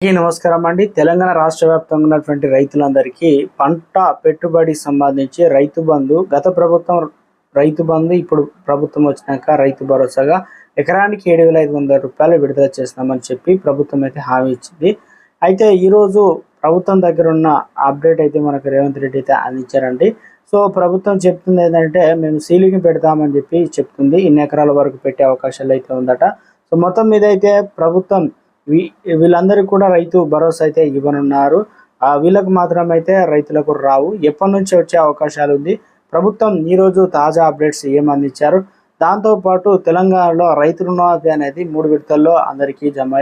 అందరికీ నమస్కారం అండి. తెలంగాణ రాష్ట్ర వ్యాప్తంగా ఉన్నటువంటి రైతులందరికీ పంట పెట్టుబడికి సంబంధించి రైతు బంధు గత ప్రభుత్వం రైతు బంధు ఇప్పుడు ప్రభుత్వం వచ్చినాక రైతు భరోసాగా ఎకరానికి ఏడు వేల ఐదు వందల రూపాయలు విడుదల చేస్తామని చెప్పి ప్రభుత్వం అయితే హామీ ఇచ్చింది. అయితే ఈరోజు ప్రభుత్వం దగ్గర ఉన్న అప్డేట్ అయితే మనకు రేవంత్ రెడ్డి అయితే అందించారండి. సో ప్రభుత్వం చెప్తుంది ఏంటంటే మేము సీలింగ్ పెడతామని చెప్పి చెప్తుంది. ఇన్ని ఎకరాల వరకు పెట్టే అవకాశాలు అయితే ఉందట. సో మొత్తం మీద అయితే ప్రభుత్వం వీళ్ళందరికీ కూడా రైతు భరోసా అయితే ఇవ్వనున్నారు. ఆ వీళ్ళకు మాత్రం అయితే రైతులకు రావు. ఎప్పటి నుంచి వచ్చే అవకాశాలు ఉంది. ప్రభుత్వం ఈరోజు తాజా అప్డేట్స్ ఏమందించారు దాంతోపాటు తెలంగాణలో రైతు రుణమాఫీ అనేది మూడు విడతల్లో అందరికీ జమ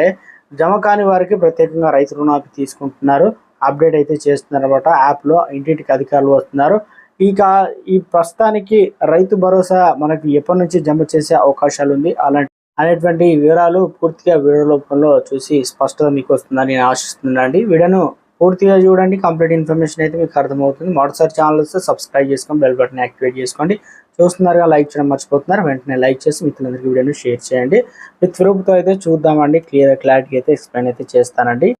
జమ కాని వారికి ప్రత్యేకంగా రైతు రుణమాఫీ తీసుకుంటున్నారు. అప్డేట్ అయితే చేస్తున్నారన్నమాట. యాప్లో ఇంటింటికి అధికారులు వస్తున్నారు. ఇక ఈ ప్రస్తుతానికి రైతు భరోసా మనకి ఎప్పటి నుంచి జమ చేసే అవకాశాలు ఉంది? అలాంటి అనేటువంటి వివరాలు పూర్తిగా వీడియో రూపంలో చూసి స్పష్టత మీకు వస్తుందని నేను ఆశిస్తున్నానండి వీడియోను పూర్తిగా చూడండి. కంప్లీట్ ఇన్ఫర్మేషన్ అయితే మీకు అర్థమవుతుంది. మొదటిసారి ఛానల్ వస్తే సబ్స్క్రైబ్ చేసుకొని బెల్ బటన్ యాక్టివేట్ చేసుకోండి. చూస్తున్నారుగా లైక్ చేయడం మర్చిపోతున్నారు. వెంటనే లైక్ చేసి మిత్రులందరికీ వీడియోని షేర్ చేయండి. విత్ ప్రూఫ్తో అయితే చూద్దామండి. క్లియర్ క్లారిటీ అయితే ఎక్స్ప్లెయిన్ అయితే చేస్తానండి.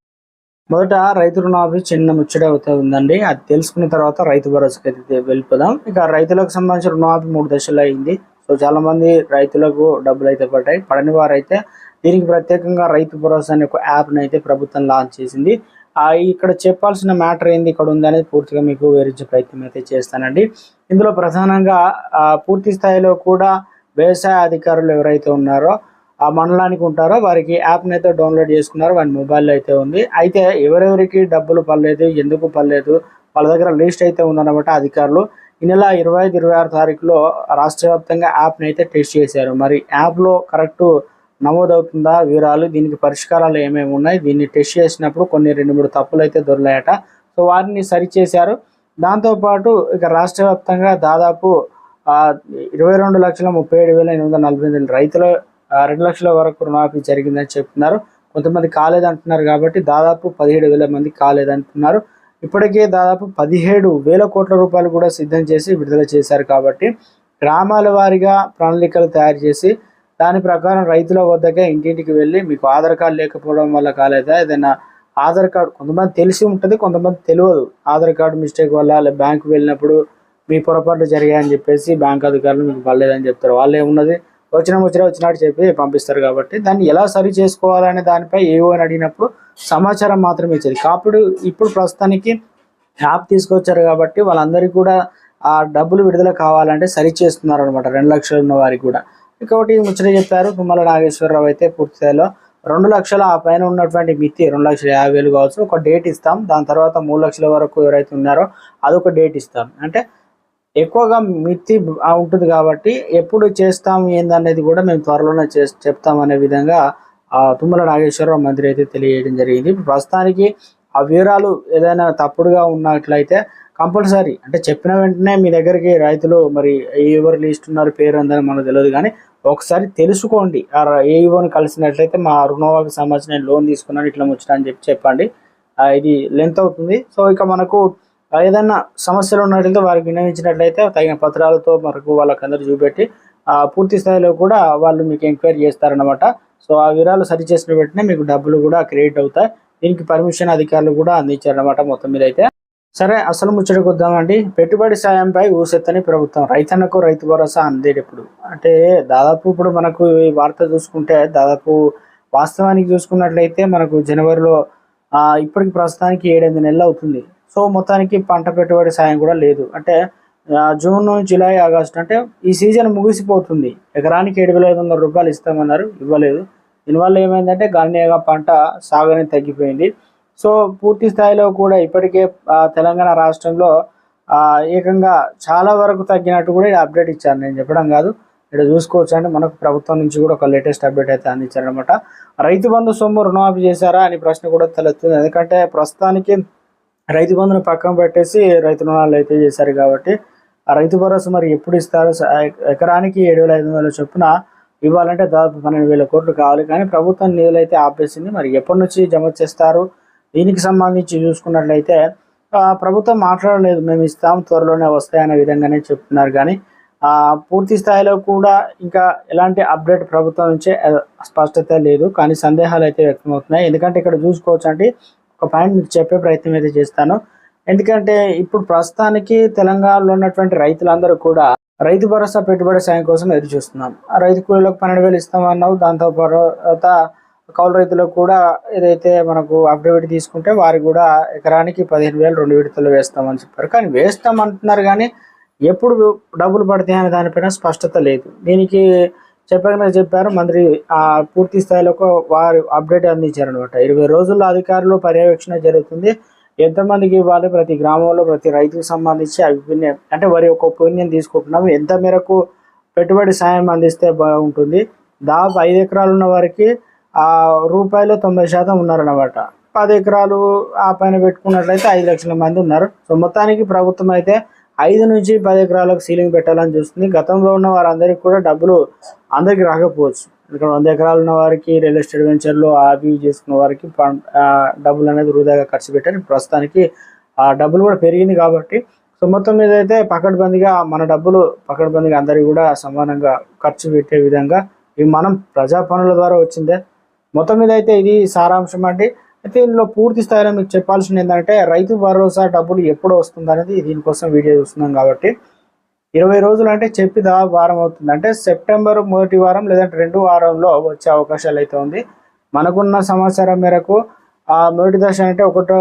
మొదట రైతు రుణాభి చిన్న ముచ్చట అయితే ఉందండి. అది తెలుసుకున్న తర్వాత రైతు భరోసాకి అయితే వెళ్ళిపోదాం. ఇక రైతులకు సంబంధించిన రుణాభి మూడు దశలు అయింది. సో చాలా మంది రైతులకు డబ్బులు అయితే పడ్డాయి. పడని వారైతే దీనికి ప్రత్యేకంగా రైతు భరోసా అనే ఒక యాప్ని అయితే ప్రభుత్వం లాంచ్ చేసింది. ఇక్కడ చెప్పాల్సిన మ్యాటర్ ఏంది? ఇక్కడ ఉందనేది పూర్తిగా మీకు వివరించే ప్రయత్నం అయితే చేస్తానండి. ఇందులో ప్రధానంగా పూర్తి స్థాయిలో కూడా వ్యవసాయ అధికారులు ఎవరైతే ఉన్నారో ఆ మండలానికి ఉంటారో వారికి యాప్ని అయితే డౌన్లోడ్ చేసుకున్నారు. వారి మొబైల్లో అయితే ఉంది. అయితే ఎవరెవరికి డబ్బులు పర్లేదు ఎందుకు పర్లేదు వాళ్ళ దగ్గర లిస్ట్ అయితే ఉందన్నమాట అధికారులు. ఈ నెల ఇరవై ఐదు ఇరవై ఆరు తారీఖులో రాష్ట్ర వ్యాప్తంగా యాప్ని అయితే టెస్ట్ చేశారు. మరి యాప్లో కరెక్ట్ నమోదవుతుందా వివరాలు దీనికి పరిష్కారాలు ఏమేమి ఉన్నాయి దీన్ని టెస్ట్ చేసినప్పుడు కొన్ని రెండు మూడు తప్పులు అయితే దొరికాయట. సో వారిని సరిచేశారు. దాంతోపాటు ఇక రాష్ట్ర వ్యాప్తంగా దాదాపు ఇరవై రెండు లక్షల ముప్పై ఏడు వేల ఎనిమిది వందల నలభై ఎనిమిది రైతుల రెండు లక్షల వరకు రుణమాఫీ జరిగిందని చెప్తున్నారు కొంతమంది కాలేదంటున్నారు కాబట్టి దాదాపు పదిహేడు వేల మంది కాలేదంటున్నారు. ఇప్పటికే దాదాపు పదిహేడు వేల కోట్ల రూపాయలు కూడా సిద్ధం చేసి విడుదల చేశారు కాబట్టి గ్రామాల వారీగా ప్రణాళికలు తయారు చేసి దాని ప్రకారం రైతుల వద్దకే ఇంటింటికి వెళ్ళి మీకు ఆధార్ కార్డు లేకపోవడం వల్ల కాలేదా? ఏదైనా ఆధార్ కార్డు కొంతమంది తెలిసి ఉంటుంది కొంతమంది తెలియదు. ఆధార్ కార్డు మిస్టేక్ వల్ల లేదా బ్యాంకు వెళ్ళినప్పుడు మీ పొరపాట్లు జరిగాయని చెప్పేసి బ్యాంక్ అధికారులు మీకు పర్లేదని చెప్తారు. వాళ్ళు ఏమున్నది వచ్చిన వచ్చిన వచ్చినట్టు చెప్పి పంపిస్తారు కాబట్టి దాన్ని ఎలా సరి చేసుకోవాలనే దానిపై ఏవో అని అడిగినప్పుడు సమాచారం మాత్రమే ఇచ్చేది. కాపుడు ఇప్పుడు ప్రస్తుతానికి యాప్ తీసుకొచ్చారు కాబట్టి వాళ్ళందరికీ కూడా ఆ డబ్బులు విడుదల కావాలంటే సరి చేస్తున్నారు అనమాట రెండు లక్షలు ఉన్న వారికి కూడా. ఇంకొకటి ముచ్చట చెప్పారు తుమ్మల నాగేశ్వరరావు అయితే పూర్తిలో రెండు లక్షల ఆ పైన ఉన్నటువంటి మితి రెండు లక్షల యాభై వేలు కావచ్చు ఒక డేట్ ఇస్తాం. దాని తర్వాత మూడు లక్షల వరకు ఎవరైతే ఉన్నారో అదొక డేట్ ఇస్తాం. అంటే ఎక్కువగా మిర్చి ఉంటుంది కాబట్టి ఎప్పుడు చేస్తాం ఏందనేది కూడా మేము త్వరలోనే చే చెప్తామనే విధంగా తుమ్మల నాగేశ్వరరావు మంత్రి అయితే తెలియజేయడం జరిగింది. ప్రస్తుతానికి ఆ వివరాలు ఏదైనా తప్పుడుగా ఉన్నట్లయితే కంపల్సరీ అంటే చెప్పిన వెంటనే మీ దగ్గరికి రైతులు మరి ఎవరు లిస్ట్ ఉన్నారు పేరు ఉందని మనకు తెలియదు కానీ ఒకసారి తెలుసుకోండి. ఆ యువని కలిసినట్లయితే మా రుణమాఫీకి సంబంధించిన నేను లోన్ తీసుకున్నాను ఇట్లా వచ్చిన అని చెప్పి చెప్పండి. ఇది లెంత్ అవుతుంది. సో ఇక మనకు ఏదైనా సమస్యలు ఉన్నట్లయితే వారికి వినియోగించినట్లయితే తగిన పత్రాలతో మనకు వాళ్ళకందరూ చూపెట్టి పూర్తి స్థాయిలో కూడా వాళ్ళు మీకు ఎంక్వైరీ చేస్తారనమాట సో ఆ వివరాలు సరి చేసిన వెంటనే మీకు డబ్బులు కూడా క్రెడిట్ అవుతాయి. దీనికి పర్మిషన్ అధికారులు కూడా అందించారనమాట మొత్తం మీద అయితే. సరే అసలు ముచ్చటకు వద్దామండి. పెట్టుబడి సాయంపై ఊసెత్తని ప్రభుత్వం రైతన్నకు రైతు భరోసా అందేటప్పుడు. అంటే దాదాపు ఇప్పుడు మనకు ఈ వార్త చూసుకుంటే దాదాపు వాస్తవానికి చూసుకున్నట్లయితే మనకు జనవరిలో ఇప్పటికి ప్రస్తుతానికి ఏడెనిమిది నెలలు అవుతుంది. సో మొత్తానికి పంట పెట్టుబడి సాయం కూడా లేదు. అంటే జూన్ జూలై ఆగస్టు అంటే ఈ సీజన్ ముగిసిపోతుంది. ఎకరానికి ఏడు వేల ఐదు వందల రూపాయలు ఇస్తామన్నారు ఇవ్వలేదు. దీనివల్ల ఏమైందంటే గణనీయంగా పంట సాగు తగ్గిపోయింది. సో పూర్తి స్థాయిలో కూడా ఇప్పటికే తెలంగాణ రాష్ట్రంలో ఏకంగా చాలా వరకు తగ్గినట్టు కూడా అప్డేట్ ఇచ్చారు. నేను చెప్పడం కాదు ఇక్కడ చూసుకోవచ్చు అంటే మనకు ప్రభుత్వం నుంచి కూడా ఒక లేటెస్ట్ అప్డేట్ అయితే అందించారనమాట రైతు బంధు సొమ్ము రుణమాఫీ చేశారా అని ప్రశ్న కూడా తలెత్తుంది. ఎందుకంటే ప్రస్తుతానికి రైతు బంధును పక్కన పెట్టేసి రైతు రుణాలు అయితే చేశారు కాబట్టి ఆ రైతు భరోసా మరి ఎప్పుడు ఇస్తారు? స- ఎకరానికి ఏడు వేల ఐదు వందల చొప్పున ఇవ్వాలంటే దాదాపు పన్నెండు వేల కోట్లు కావాలి. కానీ ప్రభుత్వం నిధులు అయితే ఆపేసింది. మరి ఎప్పటి నుంచి జమ చేస్తారు? దీనికి సంబంధించి చూసుకున్నట్లయితే ప్రభుత్వం మాట్లాడలేదు. మేము ఇస్తాం త్వరలోనే వస్తాయనే విధంగానే చెప్తున్నారు. కానీ పూర్తి స్థాయిలో కూడా ఇంకా ఎలాంటి అప్డేట్ ప్రభుత్వం నుంచే స్పష్టత లేదు. కానీ సందేహాలు అయితే వ్యక్తమవుతున్నాయి. ఎందుకంటే ఇక్కడ చూసుకోవచ్చు అంటే ఒక పాయింట్ మీకు చెప్పే ప్రయత్నం అయితే చేస్తాను. ఎందుకంటే ఇప్పుడు ప్రస్తుతానికి తెలంగాణలో ఉన్నటువంటి రైతులందరూ కూడా రైతు భరోసా పెట్టుబడి సాయం కోసం ఎదురు చూస్తున్నాం. ఆ రైతు కూలీలకు పన్నెండు వేలు ఇస్తామన్నావు దాంతో తర్వాత కౌలు రైతులకు కూడా ఏదైతే మనకు అఫిడవిట్ తీసుకుంటే వారికి కూడా ఎకరానికి పదిహేను వేలు రెండు విడతలు వేస్తామని చెప్పారు. కానీ వేస్తాం అంటున్నారు కానీ ఎప్పుడు డబ్బులు పడతాయి అనే దానిపైన స్పష్టత లేదు. దీనికి చెప్పగానే చెప్పారు మంత్రి ఆ పూర్తి స్థాయిలో ఒక వారు అప్డేట్ అందించారు అనమాట ఇరవై రోజుల్లో అధికారులు పర్యవేక్షణ జరుగుతుంది. ఎంతమందికి ఇవ్వాలి? ప్రతి గ్రామంలో ప్రతి రైతుకు సంబంధించి అభిప్రాయం అంటే వారి యొక్క ఒపీనియన్ తీసుకుంటున్నాము. ఎంత మేరకు పెట్టుబడి సాయం అందిస్తే బాగుంటుంది? దాదాపు ఐదు ఎకరాలు ఉన్న వారికి ఆ రూపాయలు తొంభై శాతం ఉన్నారన్నమాట. పది ఎకరాలు ఆ పైన పెట్టుకున్నట్లయితే ఐదు లక్షల మంది ఉన్నారు. సో మొత్తానికి ప్రభుత్వం అయితే ఐదు నుంచి పది ఎకరాలకు సీలింగ్ పెట్టాలని చూస్తుంది. గతంలో ఉన్న వారందరికీ కూడా డబ్బులు అందరికీ రాకపోవచ్చు. ఇక్కడ వంద ఎకరాలు ఉన్న వారికి రియల్ ఎస్టేట్ వెంచర్లు అవి చేసుకున్న వారికి డబ్బులు అనేది వృధాగా ఖర్చు పెట్టారు. ప్రస్తుతానికి ఆ డబ్బులు కూడా పెరిగింది కాబట్టి. సో మొత్తం మీద అయితే పకడ్బందీగా మన డబ్బులు పకడ్బందీగా అందరికీ కూడా సమానంగా ఖర్చు పెట్టే విధంగా ఇవి మనం ప్రజా పనుల ద్వారా వచ్చిందే. మొత్తం మీద అయితే ఇది సారాంశం అండి. అయితే ఇందులో పూర్తి స్థాయిలో మీకు చెప్పాల్సింది ఏంటంటే రైతు భరోసా డబ్బులు ఎప్పుడు వస్తుంది అనేది దీనికోసం వీడియో చూస్తున్నాం కాబట్టి. ఇరవై రోజులు అంటే చెప్పి దా వారం అవుతుంది. అంటే సెప్టెంబర్ మొదటి వారం లేదంటే రెండు వారంలో వచ్చే అవకాశాలు అయితే ఉంది. మనకున్న సమాచారం మేరకు ఆ మొదటి దశ అంటే ఒకటో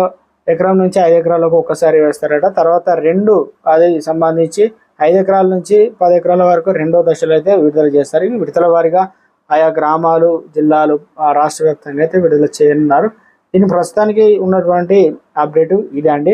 ఎకరం నుంచి ఐదు ఎకరాలకు ఒక్కసారి వేస్తారట. తర్వాత రెండు అది సంబంధించి ఐదు ఎకరాల నుంచి పది ఎకరాల వరకు రెండో దశలో అయితే విడుదల చేస్తారు. ఇవి విడుదల వారిగా ఆయా గ్రామాలు జిల్లాలు ఆ రాష్ట్ర వ్యాప్తంగా అయితే విడుదల చేయనున్నారు. దీని ప్రస్తుతానికి ఉన్నటువంటి అప్డేటు ఇదే అండి.